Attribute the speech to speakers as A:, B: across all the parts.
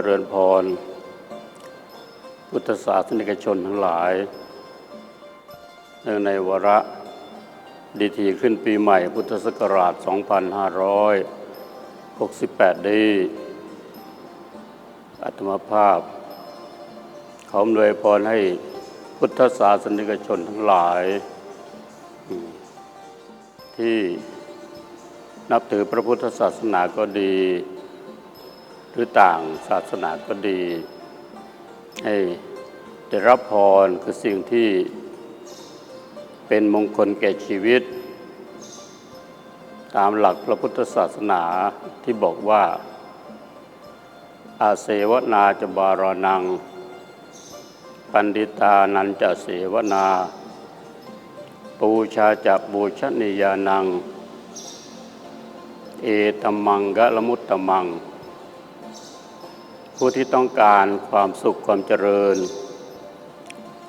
A: จริญพร พุทธศาสนิกชนทั้งหลายเนื่องในวาระดีทีขึ้นปีใหม่พุทธศักราช 2568 ดีอัตมาภาพ ขออำนวยพรให้พุทธศาสนิกชนทั้งหลาย ที่นับถือพระพุทธศาสนาก็ดี รือต่างศาสนาก็ดี ให้ได้รับพรคือสิ่งที่เป็นมงคลแก่ชีวิต ตามหลักพระพุทธศาสนาที่บอกว่า อาเสวนาจะบารานัง ปันดิตานันจะเสวนา ปูชาจะบูชนียานัง เอตมังกะละมุตตมัง ผู้ที่ต้องการความสุขความเจริญ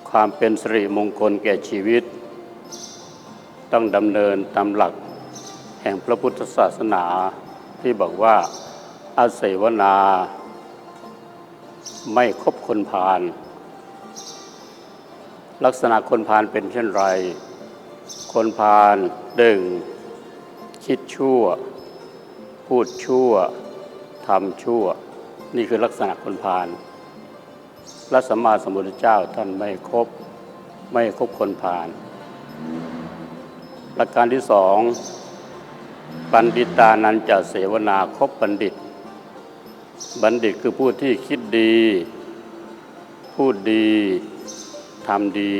A: ความเป็นสิริมงคลแก่ชีวิต ต้องดำเนินตามหลักแห่งพระพุทธศาสนาที่บอกว่าอาเสวนา ไม่คบคนพาลลักษณะคนพาลเป็นเช่นไร คนพาลหนึ่งคิดชั่ว พูดชั่วทำชั่ว นี่คือลักษณะคนพาลพระสัมมาสัมพุทธเจ้าท่านไม่คบไม่คบคนพาลประการที่สองบัณฑิตานันจะเสวนาคบบัณฑิต บัณฑิตคือผู้ที่คิดดี พูดดีทำดี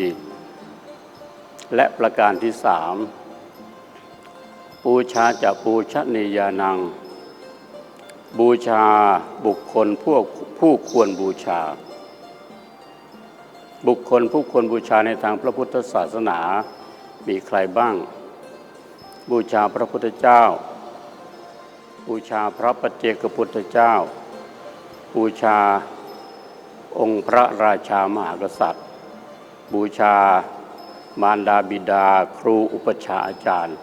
A: และประการที่สามปูชาจะปูชนียานัง บูชาบุคคลพวกผู้ควรบูชา บุคคลผู้ควรบูชาในทางพระพุทธศาสนามีใครบ้าง บูชาพระพุทธเจ้า บูชาพระปัจเจกพุทธเจ้า บูชาองค์พระราชามหากษัตริย์ บูชามารดาบิดาครูอุปชาอาจารย์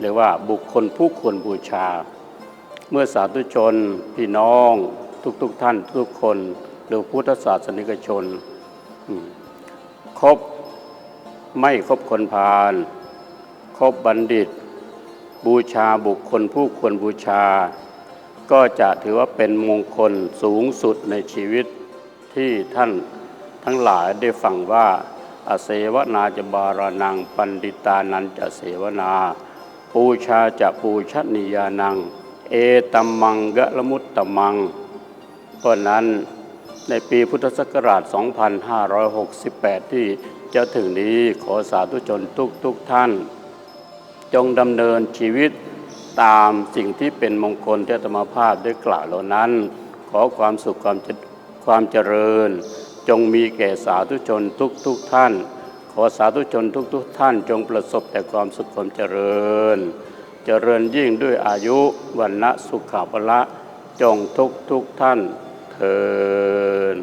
A: เรียกว่าบุคคลผู้ควรบูชา มื่อสาธุชน พี่น้อง ทุกๆทท่านทุกคน หรือพุทธศาสนิกชนครบไม่ครบคนพาลครบบัณฑิต บูชาบุคคลผู้ควรบูชา ก็จะถือว่าเป็นมงคลสูงสุดในชีวิตที่ท่านทั้งหลายได้ฟังว่าอาเสวนาจะบารานัง ปันดิตานันจะเสวนา ปูชาจะปูชนียานัง เอตัมมังกะละมุตตมังเพราะนั้นในปีพุทธศักราช 2568 ที่จะถึงนี้ขอสาธุชนทุกทุกท่าน จงดำเนินชีวิตตามสิ่งที่เป็นมงคลที่อาตมภาพได้กล่าวเหล่านั้น ขอความสุขความเจความเจริญ จงมีแก่สาธุชนทุกทุกท่าน ขอสาธุชนทุกทุกท่าน จงประสบแต่ความสุขความเจริญ เจริญยิ่งด้วยอายุวันณะสุขภาละจงทุกทุกท่านเทิน